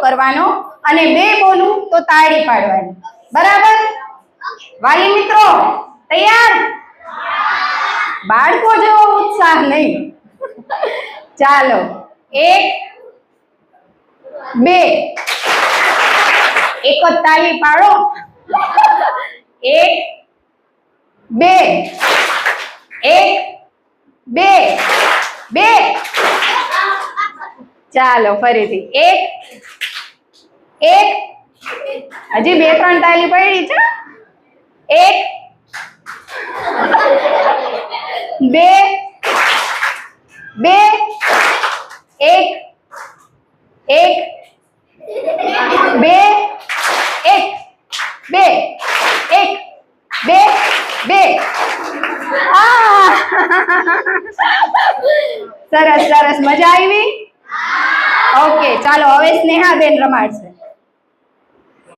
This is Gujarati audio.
કરવાનો અને બે બોલું તો તાળી પાડવાની. બરાબર? વાલી મિત્રો, તૈયાર? બાળકો જેવો ઉત્સાહ નહીં. ચાલો, એક, બે. એક જ તાલી પાડો. એક, બે. એક, બે. બે. ચાલો, ફરીથી. એક એક, હજી બે ત્રણ તાલી પડી છે. એક, બે બે, એક એક, બે એક બે એક, બે બે. સરસ સરસ. મજા આવી? ઓકે, ચાલો, હવે સ્નેહાબેન રમાડશે.